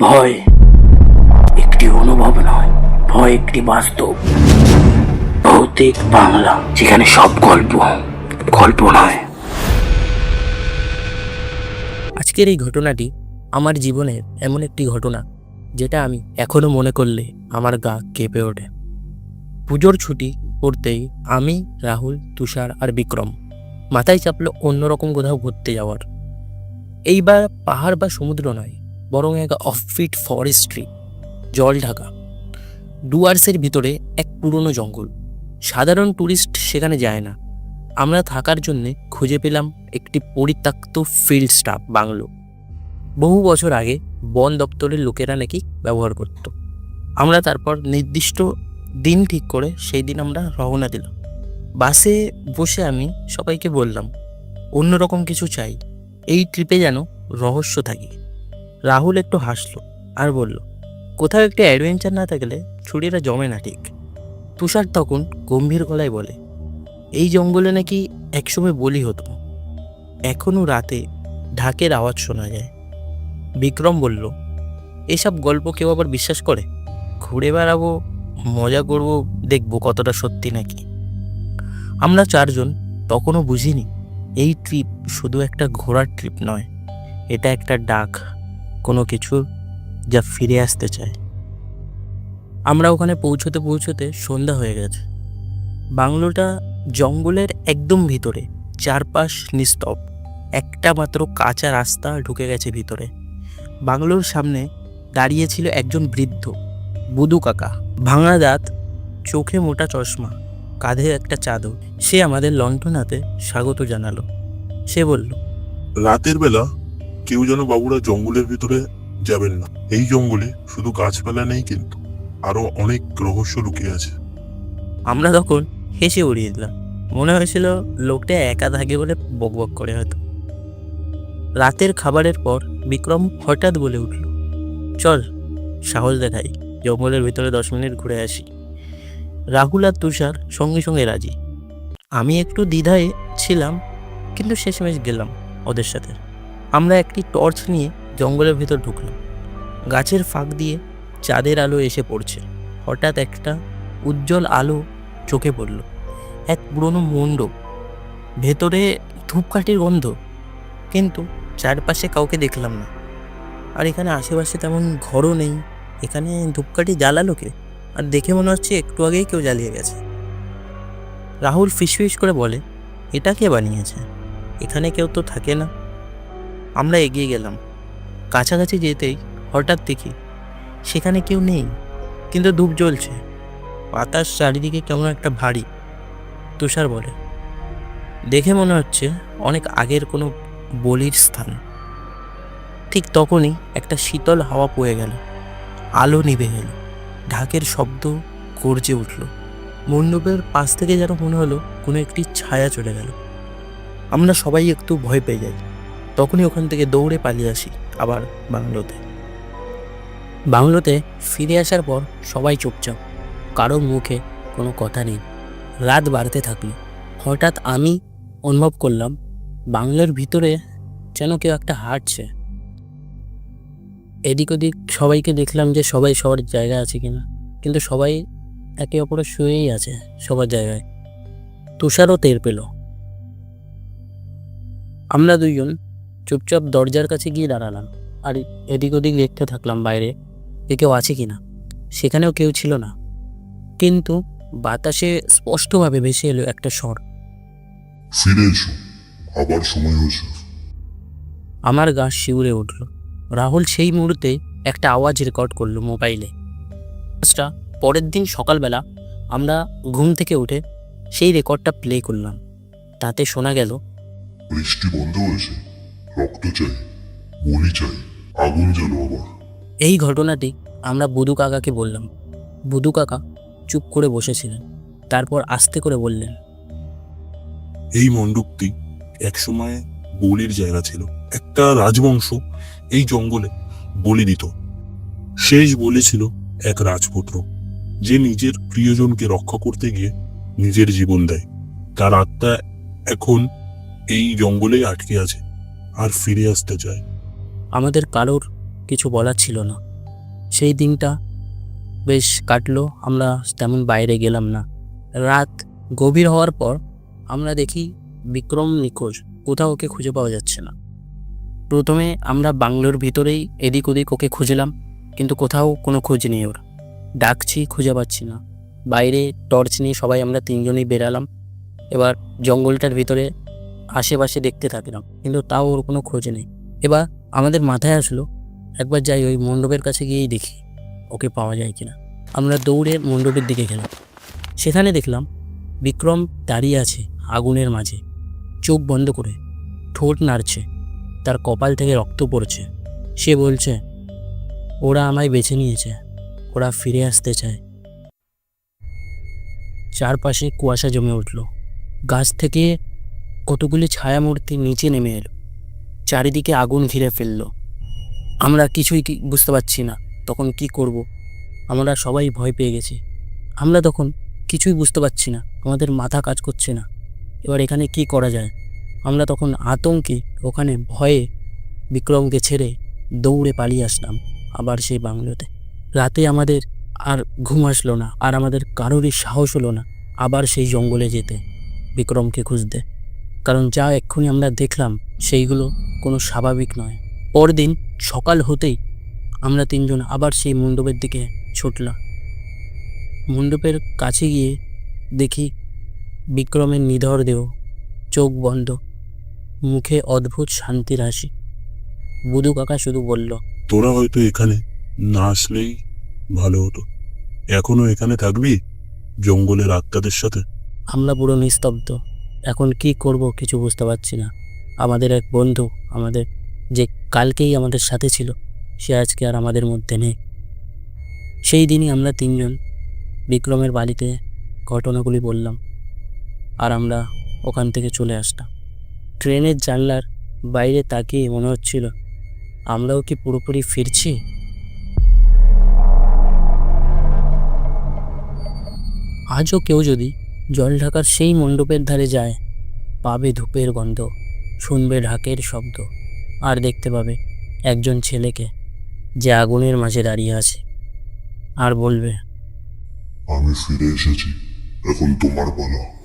ভয় একটি অনুভব নয়, ভয় একটি বাস্তব। ভৌতিক বাংলা, যেখানে সব গল্প গল্প নয়। আজকের এই ঘটনাটি আমার জীবনের এমন একটি ঘটনা, যেটা আমি এখনও মনে করলে আমার গা কেঁপে ওঠে। পুজোর ছুটি পড়তেই আমি, রাহুল, তুষার আর বিক্রম মাথায় চাপলো অন্যরকম কোথাও ঘুরতে যাওয়ার। এইবার পাহাড় বা সমুদ্র নয় বরং এক অফিট ফরেস্ট্রি জল ঢাকা। ডুয়ার্সের ভিতরে এক পুরনো জঙ্গল। সাধারণ ট্যুরিস্ট সেখানে যায় না। আমরা থাকার জন্যে খুঁজে পেলাম একটি পরিত্যক্ত ফিল্ড স্টাফ বাংলো। বহু বছর আগে বন দপ্তরের লোকেরা নাকি ব্যবহার করত। আমরা তারপর নির্দিষ্ট দিন ঠিক করে সেই দিন আমরা রওনা দিলাম। বাসে বসে আমি সবাইকে বললাম, অন্যরকম কিছু চাই। এই ট্রিপে যেন রহস্য থাকে। রাহুল একটু হাসলো আর বলল, কোথাও একটু অ্যাডভেঞ্চার না থাকলে ছুটিটা জমে না ঠিক। তুষার তখন গম্ভীর গলায় বলে, এই জঙ্গলে নাকি একসময় বলি হতো। এখনও রাতে ঢাকের আওয়াজ শোনা যায়। বিক্রম বলল, এসব গল্প কেউ আবার বিশ্বাস করে? ঘুরে বেড়াবো, মজা করব, দেখব কতটা সত্যি নাকি? আমরা চারজন তখনও বুঝিনি, এই ট্রিপ শুধু একটা ঘোরার ট্রিপ নয়, এটা একটা ডাক কোনো কিছু যা ফিরে আসতে চায়। আমরা ওখানে পৌঁছতে পৌঁছতে সন্ধ্যা হয়ে গেছে। বাংলোটা জঙ্গলের একদম ভিতরে, চারপাশ নিস্তব একটা মাত্র কাঁচা রাস্তা ঢুকে গেছে ভিতরে। বাংলোর সামনে দাঁড়িয়ে ছিল একজন বৃদ্ধ, বুদু কাকা। ভাঙা দাঁত, চোখে মোটা চশমা, কাঁধে একটা চাদর। সে আমাদের লণ্ঠন হাতে স্বাগত জানালো। সে বলল, রাতের বেলা কেউ যেন বাবুরা জঙ্গলের ভিতরে যাবেন না। এই জঙ্গলে শুধু গাছপালা নেই কিন্তু আরও অনেক রহস্য লুকিয়ে আছে। আমরা তখন হেসে উড়িয়ে দিলাম। মনে হয়েছিল লোকটা একা থাকে বলে বকবক করে হয়তো। রাতের খাবারের পর বিক্রম হঠাৎ বলে উঠল, চল, সাহস দেখাই, জঙ্গলের ভিতরে দশ মিনিট ঘুরে আসি। রাহুল আর তুষার সঙ্গে সঙ্গে রাজি। আমি একটু দ্বিধায় ছিলাম, কিন্তু শেষমেশ গেলাম ওদের সাথে। আমরা একটি টর্চ নিয়ে জঙ্গলের ভেতর ঢুকলাম। গাছের ফাঁক দিয়ে চাঁদের আলো এসে পড়ছে। হঠাৎ একটা উজ্জ্বল আলো চোখে পড়ল। এক পুরনো মণ্ডপ ভেতরে ধূপকাঠির গন্ধ। কিন্তু চারপাশে কাউকে দেখলাম না। আর এখানে আশেপাশে তেমন ঘরও নেই। এখানে ধূপকাঠি জ্বালালো কে? আর দেখে মনে হচ্ছে একটু আগেই কেউ জ্বালিয়ে গেছে। রাহুল ফিসফিস করে বলে, এটা কে বানিয়েছে? এখানে কেউ তো থাকে না। আমরা এগিয়ে গেলাম। কাছাকাছি যেতেই হঠাৎ দেখি সেখানে কেউ নেই, কিন্তু ধূপ জ্বলছে। বাতাস চারিদিকে কেমন একটা ভারী, তুষার বলে। দেখে মনে হচ্ছে অনেক আগের কোনো বলির স্থান। ঠিক তখনই একটা শীতল হাওয়া বয়ে গেল। আলো নিভে গেল। ঢাকের শব্দ গর্জে উঠল। মণ্ডপের পাশ থেকে যেন মনে হলো কোনো একটি ছায়া চলে গেল। আমরা সবাই একটু ভয় পেয়ে যাই। তখনই ওখান থেকে দৌড়ে পালিয়ে আসি আবার বাংলোতে। বাংলোতে ফিরে আসার পর সবাই চুপচাপ, কারোর মুখে কোনো কথা নেই। রাত বাড়তে থাকল। হঠাৎ আমি অনুভব করলাম বাংলার ভিতরে যেন কেউ একটা হাঁটছে। এদিক ওদিক সবাইকে দেখলাম যে সবাই সবার জায়গা আছে কিনা, কিন্তু সবাই একে অপরে শুয়েই আছে সবার জায়গায়। তুষারও টের পেল। আমরা দুইজন চুপচাপ দরজার কাছে গিয়ে দাঁড়ালাম আর এদিক ওদিক দেখতে থাকলাম বাইরে যে কেউ আছে কি না। সেখানেও কেউ ছিল না। কিন্তু বাতাসে স্পষ্টভাবে ভেসে এলো একটা স্বর। ফিরে এসো আবার সময় হয়েছে। আমার গা শিউরে উঠল। রাহুল সেই মুহূর্তে একটা আওয়াজ রেকর্ড করল মোবাইলে। আওয়াজটা পরের দিন সকালবেলা আমরা ঘুম থেকে উঠে সেই রেকর্ডটা প্লে করলাম। তাতে শোনা গেল বৃষ্টি বন্ধ হয়েছে। রক্ত চাই বলি চাই আগুন জ্বালো আবার। এই ঘটনাটি আমরা বুদু কাকাকে বললাম। বুদু কাকা চুপ করে বসেছিলেন তারপর আস্তে করে বললেন এই মণ্ডপটি একসময় বলির জায়গা ছিল। একটা রাজবংশ এই জঙ্গলে বলি দিত। শেষ বলি ছিল এক রাজপুত্র যে নিজের প্রিয়জনকে রক্ষা করতে গিয়ে নিজের জীবন দেয়। তার আত্মা এখন এই জঙ্গলেই আটকে আছে। আর ফিরে আসতে চায়। আমাদের কারোর কিছু বলার ছিল না। সেই দিনটা বেশ কাটলো, আমরা তেমন বাইরে গেলাম না। রাত গভীর হওয়ার পর আমরা দেখি বিক্রম নিখোঁজ, কোথাও ওকে খুঁজে পাওয়া যাচ্ছে না। প্রথমে আমরা বাংলোর ভিতরেই এদিক ওদিক ওকে খুঁজলাম, কিন্তু কোথাও কোনো খোঁজ নেই ওর। ডাকছি, খুঁজে পাচ্ছি না। বাইরে টর্চ নিয়ে সবাই আমরা তিনজনেই বেরালাম। এবার জঙ্গলটার ভিতরে আশেপাশে দেখতে থাকলাম, কিন্তু তাও ওর কোনো খোঁজ নেই। এবার আমাদের মাথায় আসলো, একবার যাই ওই মণ্ডপের কাছে গিয়েই দেখি ওকে পাওয়া যায় কিনা। আমরা দৌড়ে মণ্ডপের দিকে গেলাম। সেখানে দেখলাম বিক্রম দাঁড়িয়ে আছে আগুনের মাঝে, চোখ বন্ধ করে, ঠোঁট নাড়ছে, তার কপাল থেকে রক্ত পড়ছে। সে বলছে, ওরা আমায় বেছে নিয়েছে, ওরা ফিরে আসতে চায়। চারপাশে কুয়াশা জমে উঠল। গাছ থেকে কতগুলি ছায়ামূর্তি নিচে নেমে এলো। চারিদিকে আগুন ঘিরে ফেলল। আমরা কিছুই বুঝতে পারছি না, তখন কি করব? আমরা সবাই ভয় পেয়ে গেছি। আমরা তখন কিছুই বুঝতে পারছি না, আমাদের মাথা কাজ করছে না। এবার এখানে কি করা যায়? আমরা তখন আতঙ্কে ওখানে ভয়ে বিক্রমকে ছেড়ে দৌড়ে পালিয়ে আসলাম, আবার সেই বাংলোতে। রাতে আমাদের আর ঘুম আসলো না, আর আমাদের কারোরই সাহস হলো না, আবার সেই জঙ্গলে যেতে, বিক্রমকে খুঁজতে। কারণ যা এক্ষুনি আমরা দেখলাম সেইগুলো কোনো স্বাভাবিক নয়। পরদিন সকাল হতেই আমরা তিনজন আবার সেই মণ্ডপের দিকে ছুটলাম। মণ্ডপের কাছে গিয়ে দেখি বিক্রমের নিধর দেহ চোখ বন্ধ মুখে অদ্ভুত শান্তির হাসি। বুধু কাকা শুধু বলল তোরা হয়তো এখানে না আসলেই ভালো হতো। এখনও এখানে থাকবি? জঙ্গলের আত্মাদের সাথে? আমরা পুরো নিস্তব্ধ। এখন কি করব কিছু বুঝতে পারছি না। আমাদের এক বন্ধু আমাদের যে কালকেই আমাদের সাথে ছিল, সে আজকে আর আমাদের মধ্যে নেই। সেই দিনই আমরা তিনজন বিক্রমের বাড়িতে ঘটনাগুলি বললাম আর আমরা ওখান থেকে চলে আসলাম ট্রেনের জানলার বাইরে তাকিয়ে মনে হচ্ছিল, আমরাও কি পুরোপুরি ফিরছি? আজও কেউ যদি জল ঢাকার সেই মণ্ডপের ধারে যায়, পাবে ধূপের গন্ধ, শুনবে ঢাকের শব্দ, আর দেখতে পাবে একজন ছেলেকে যে আগুনের মাঝে দাঁড়িয়ে আছে, আর বলবে, আমি ফিরে এসেছি, এখন তোমার পালা।